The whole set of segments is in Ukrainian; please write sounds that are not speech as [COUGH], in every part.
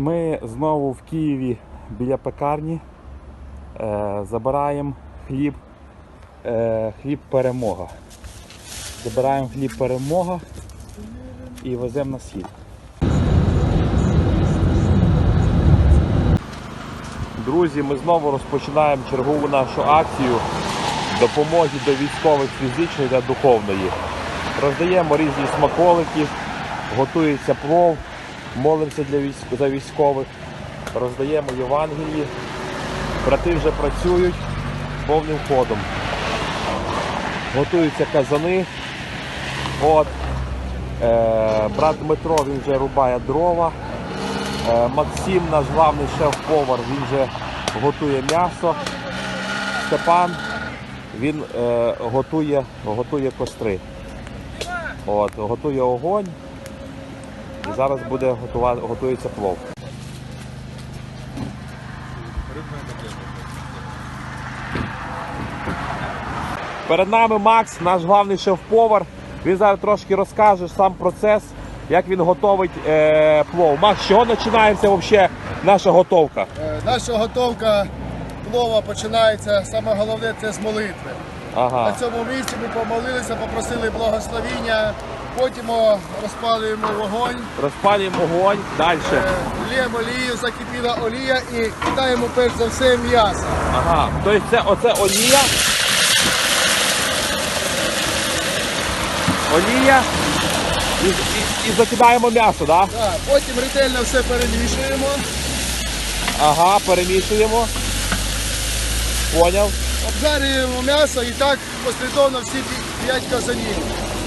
Ми знову в Києві біля пекарні е, забираємо хліб, е, хліб перемога. Забираємо хліб перемога і веземо на схід. Друзі, ми знову розпочинаємо чергову нашу акцію допомоги до військових фізичної та духовної. Роздаємо різні смаколики, готується плов, молимося для військ... за військових, роздаємо Євангелії. Брати вже працюють повним ходом. Готуються казани. От. Е, брат Дмитро він вже рубає дрова. Е, Максим, наш главний шеф-повар, він вже готує м'ясо. Степан він е, готує, готує костри. От, готує огонь. І зараз буде готува, готується плов. Перед нами Макс, наш главний шеф-повар. Він зараз трошки розкаже сам процес, як він готовить е, плов. Макс, з чого починається взагалі наша готовка? Е, Наша готовка плова починається, саме головне це з молитви. Ага. На цьому місці ми помолилися, попросили благословіння, потім розпалюємо вогонь, Розпалюємо огонь. Далі. е, лємо олію, закипіла олія і кидаємо перш за все м'ясо. Ага. Тобто це оце олія. Олія. І, і, і закидаємо м'ясо, так? Да? Так, потім ретельно все перемішуємо, Ага, перемішуємо. Поняв. обжарюємо м'ясо і так послідовно всі пі- п'ять казанів.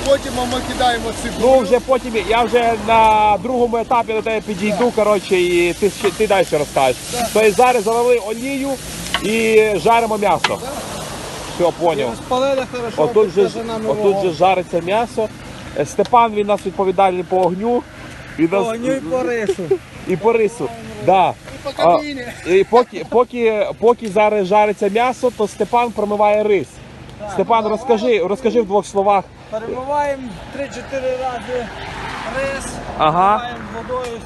Потім ми кидаємо цибулю. Ну вже потім я вже на другому етапі до тебе підійду, коротше, і ти, ще- ти далі розкажеш. Так. Тобто зараз залили олію і жаримо м'ясо. Все, поняв. Спалили хорошо, Отут же, ж- отут же жариться м'ясо. Е, Степан він у нас відповідальний по огню. Він По нас- огню і по рису. [LAUGHS] і по рису. Да. І по каміні. і поки, поки, поки зараз жариться м'ясо, то Степан промиває рис. Степан, розкажи, розкажи в двох словах. Перемиваємо 3-4 рази рис, Ага. зливаємо водою,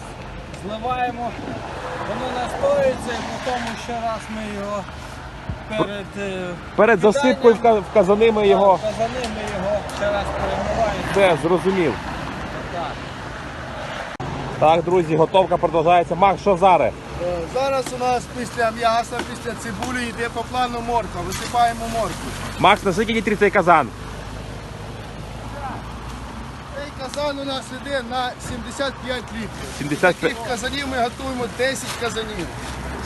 зливаємо, воно настоюється і потім ще раз ми його перед е, Перед засипкою в ка- в казани ми його. казани ми його ще раз перемиваємо. Все, зрозумів. Так. Так, друзі, готовка продовжується. Макс, що зараз? Е, Зараз у нас після м'яса, після цибулі йде по плану морква. Висипаємо моркву. Макс, на скільки літрів цей казан? Казан у нас йде на 75 літрів. 75. Таких казанів ми готуємо 10 казанів.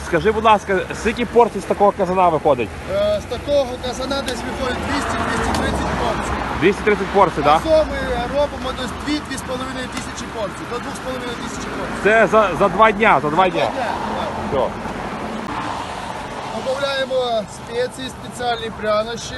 Скажи, будь ласка, скільки порцій з такого казана виходить? Е, З такого казана десь виходить 200-230 порцій. 230 порцій, так? Да? Разом ми робимо десь 2-2,5 тисячі порцій, до 2,5 тисячі порцій. Це за, за два дня, за два дня. Все. Додаємо спеції, спеціальні прянощі.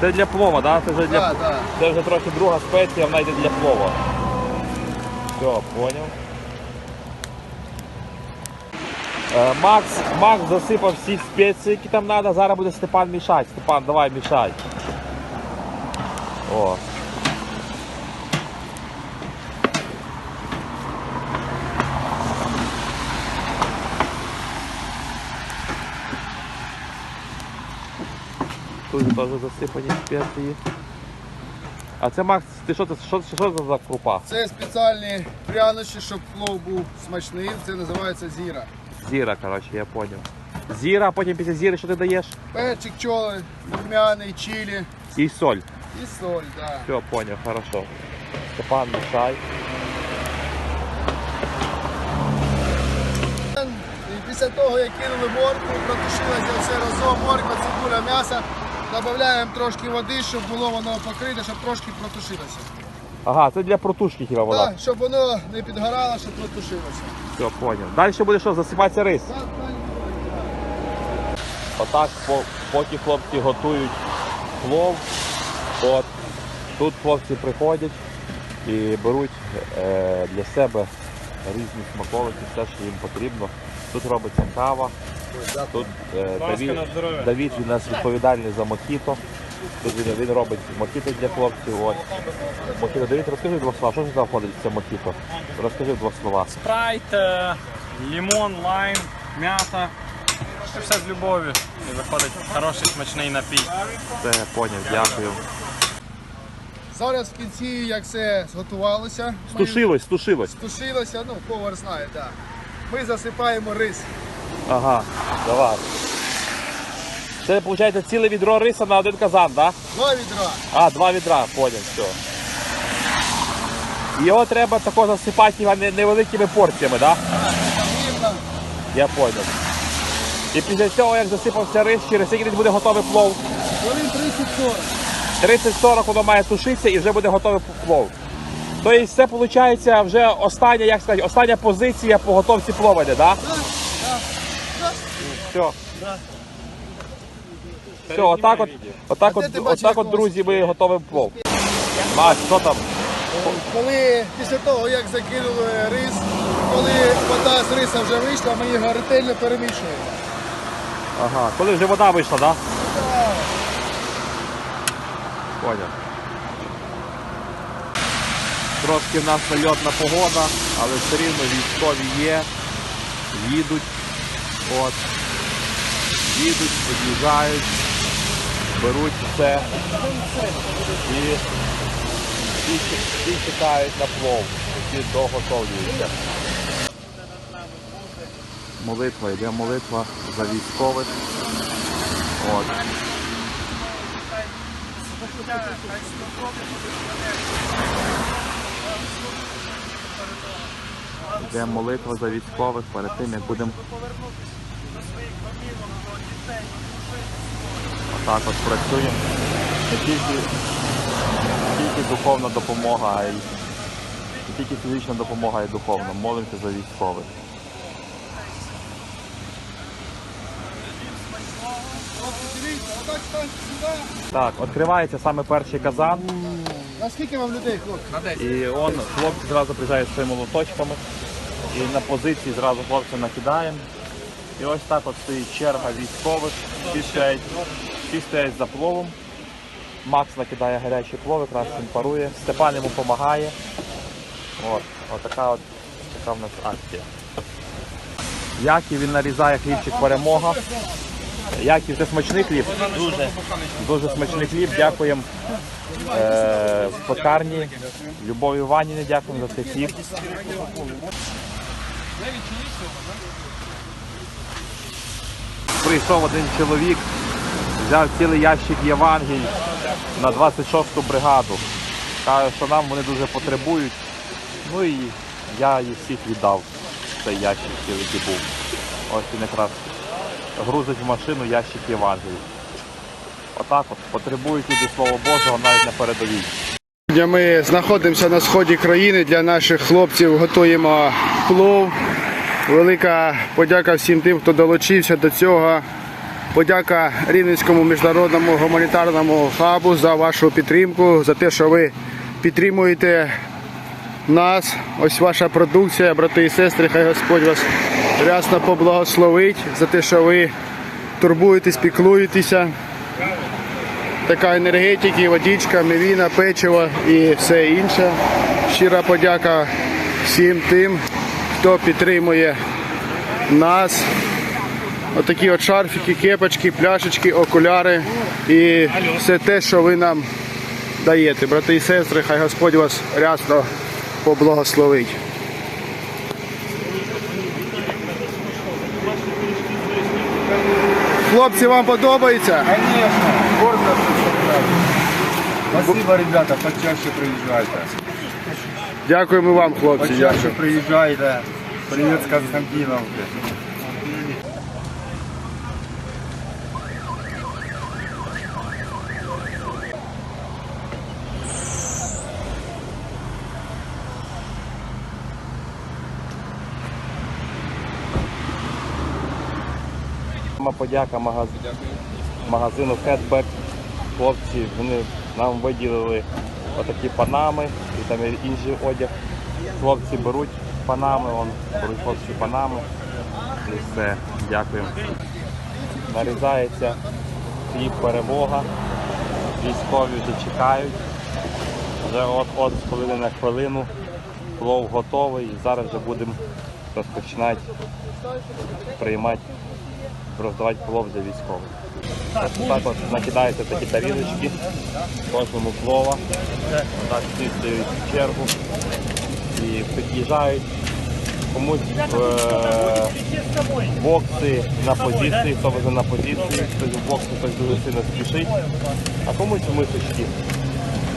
Це для плова, да? Це вже для да, да. Це вже трохи друга спеція, вона йде для плова. Все, поняв. Е, Макс, Макс засипав всі спеції, які там треба. Зараз буде Степан мішати. Степан, давай мішай. О. Тут теж засипані спеції. А це Макс, ти що це що, що це за крупа? Це спеціальні прянощі, щоб плов був смачний. Це називається зіра. Зіра, коротше, я поняв. Зіра, а потім після зіри що ти даєш? Перчик чоли, рум'яний, чилі І соль. і соль. Да. Все, поняв, хорошо. Степан, мішай. І після того, як кинули моркву, протушилося все разом, морква, цибуля, м'ясо. Додаємо трошки води, щоб було воно покрите, щоб трошки протушилося. Ага, це для протушки хіба вода. Так, щоб воно не підгорало, щоб протушилося. Все, поняв. Далі буде що, засипатися рис. Так, далі. Отак, по- поки хлопці готують плов, от, тут хлопці приходять і беруть е, для себе різні смаколики, все, що їм потрібно. Тут робиться кава. Тут е, Давід. Давід у нас відповідальний за мохіто. Тут він, він робить мохіто для хлопців. Ось. Мохіто, Давід, розкажи в двох слова, що ж там входить в це мохіто? Розкажи в двох словах. Спрайт, е, лимон, лайм, м'ята. Це все з любов'ю. І виходить хороший смачний напій. Це я поняв, дякую. Зараз в кінці, як все зготувалося, ми Стушилось, стушилось. стушилося, ну повар знає, так. Ми засипаємо рис. Ага, давай. Це виходить ціле відро риса на один казан, так? Два відра. А, два відра, поняв, все. Його треба тако засипати невеликими порціями, так? Я поняв. І після цього, як засипався рис, через скільки десь буде готовий плов. Хвилин 30-40. 30-40 воно має тушитися і вже буде готовий плов. Тобто це виходить вже остання, як сказати, остання позиція по готовці плова, так. Все. Все, отак от, отак от, отак от, друзі, ми готовий плов. Маш, що там? Коли після того, як закинули рис, коли вода з риса вже вийшла, ми його ретельно перемішуємо. Ага, коли вже вода вийшла, так? Так. Поняв. Трошки в нас нальотна погода, але все рівно військові є, їдуть, от, їдуть, під'їжджають, беруть все і всі, чекають на плов, всі доготовлюються. Молитва, йде молитва за військових. От. Йде молитва за військових перед тим, як будемо отак от працюємо. Не тільки, не тільки духовна допомога, а й не тільки фізична допомога, а й духовна. Молимося за військових. Так, відкривається саме перший казан. Наскільки вам людей, хлопці? І он, хлопці зразу приїжджають з своїми молоточками. І на позиції зразу хлопцям накидаємо. І ось так от стоїть черга військових. Всі стоять, всі стоять за пловом. Макс накидає гарячий плов, якраз він парує. Степан йому допомагає. От, от така от така в нас акція. Яків він нарізає хлібчик перемога. Яків, це смачний хліб? Дуже. Дуже смачний хліб. Дякуємо е, в пекарні. Любові Іванівні дякуємо за цей хліб. Прийшов один чоловік, взяв цілий ящик Євангелій на 26-ту бригаду. Каже, що нам вони дуже потребують. Ну і я їх всіх віддав цей ящик, який був. Ось він якраз грузить в машину ящик Євангелій. Отак от потребують люди Слова Божого навіть на передовій. Ми знаходимося на сході країни. Для наших хлопців готуємо плов. Велика подяка всім тим, хто долучився до цього. Подяка Рівненському міжнародному гуманітарному хабу за вашу підтримку, за те, що ви підтримуєте нас. Ось ваша продукція, брати і сестри. Хай Господь вас рясно поблагословить за те, що ви турбуєтесь, піклуєтеся така енергетики, водичка, мівіна, печиво і все інше. Щира подяка всім тим, хто підтримує нас. Отакі от шарфики, кепочки, пляшечки, окуляри і все те, що ви нам даєте. Брати і сестри, хай Господь вас рясно поблагословить. Хлопці, вам подобається? Конечно, гордо Спасибо, ребята, почаще приезжайте. Дякуємо вам, хлопці. Почаще приезжайте. Привет с Константиновки. Сама подяка магаз... магазину Headback. Хлопці вони нам виділили отакі панами і там інший одяг. Хлопці беруть панами, он, беруть хлопці панами. І все, дякую. Нарізається хліб перемога. Військові вже чекають. Вже от-от з хвилини на хвилину. Плов готовий і зараз вже будемо розпочинати приймати, роздавати плов для військових. Ось так от накидаються такі тарілочки кожному плова. Так всі стають в чергу і під'їжджають. Комусь е, бокси на позиції, хто везе на позиції, хтось в бокси, хтось дуже сильно спішить, а комусь в мисочки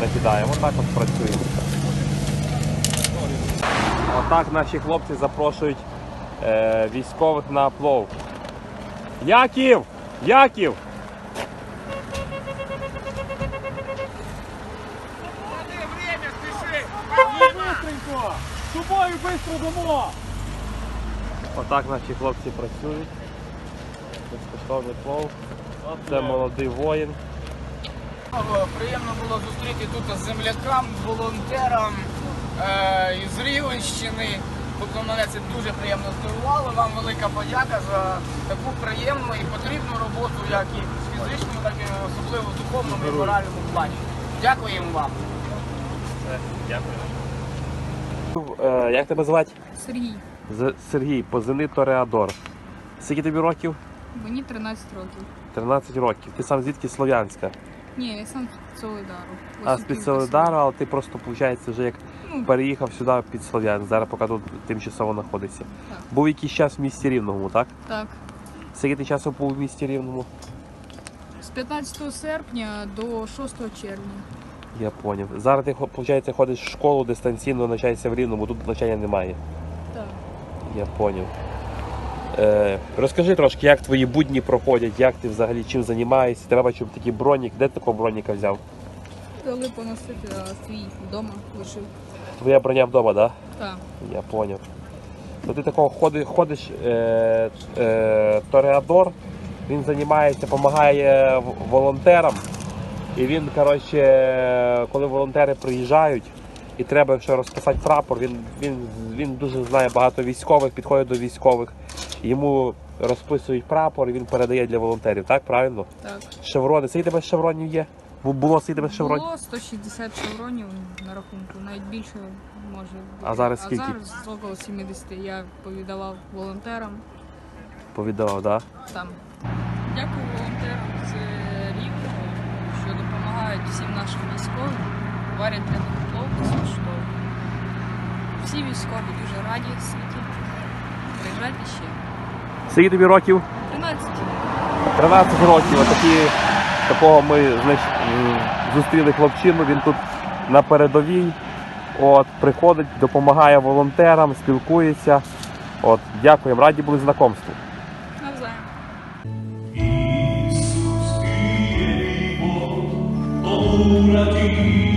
накидаємо. Отак от працюємо. Отак наші хлопці запрошують е, військових на плов. Яків! Яків! Тобою швидко дамо! Отак наші хлопці працюють. Безкоштовний плов. Це молодий воїн. Приємно було зустріти тут з землякам, волонтерам е, із Рівенщини. Тобто мене це дуже приємно здивувало. Вам велика подяка за таку приємну і потрібну роботу, як і в фізичному, так і особливо в духовному і моральному плані. Дякуємо вам. Е, як тебе звати? Сергій, З- Сергій, позивний Тореадор. Скільки тобі років? мені 13 років. 13 років. Ти сам звідки Слов'янська? Ні, я сам з Солидару. А з під Солидару, але ти просто, виходить, вже як Ну. переїхав сюди під Слов'янськ. Зараз поки тут тимчасово знаходиться. Так. Був якийсь час в місті Рівному, так? Так. Скільки ти часу був в місті Рівному? З 15 серпня до 6 червня. Я поняв. Зараз ти виходить, ходиш в школу дистанційно навчаєшся в Рівному, тут навчання немає. Так. Я поняв. Е, розкажи трошки, як твої будні проходять, як ти взагалі чим займаєшся. Треба, щоб такий бронік. Де ти такого броніка взяв? Дали поносити а свій вдома лишив. Твоя броня вдома, так? Так. Я поняв. То ти такого ходи, ходиш, е, е, Тореадор, він займається, допомагає волонтерам. І він, коротше, коли волонтери приїжджають і треба ще розписати прапор, він, він, він дуже знає багато військових, підходить до військових. Йому розписують прапор і він передає для волонтерів, так? Правильно? Так. Шеврони. Скільки тебе шевронів є? Було скільки тебе шевронів? Було 160 шевронів на рахунку, навіть більше може бути. А зараз скільки? А зараз около 70. Я повідавав волонтерам Повідав, так? Да? там. Дякую волонтерам допомагають всім нашим військовим, варять для них плов безкоштовно. Всі військові дуже раді світі. Приїжджайте ще. Скільки тобі років? 13. 13 років. Отакі, такого ми знач, зустріли хлопчину, він тут на передовій. От, приходить, допомагає волонтерам, спілкується. От, дякуємо, раді були знакомству. Ісус, ти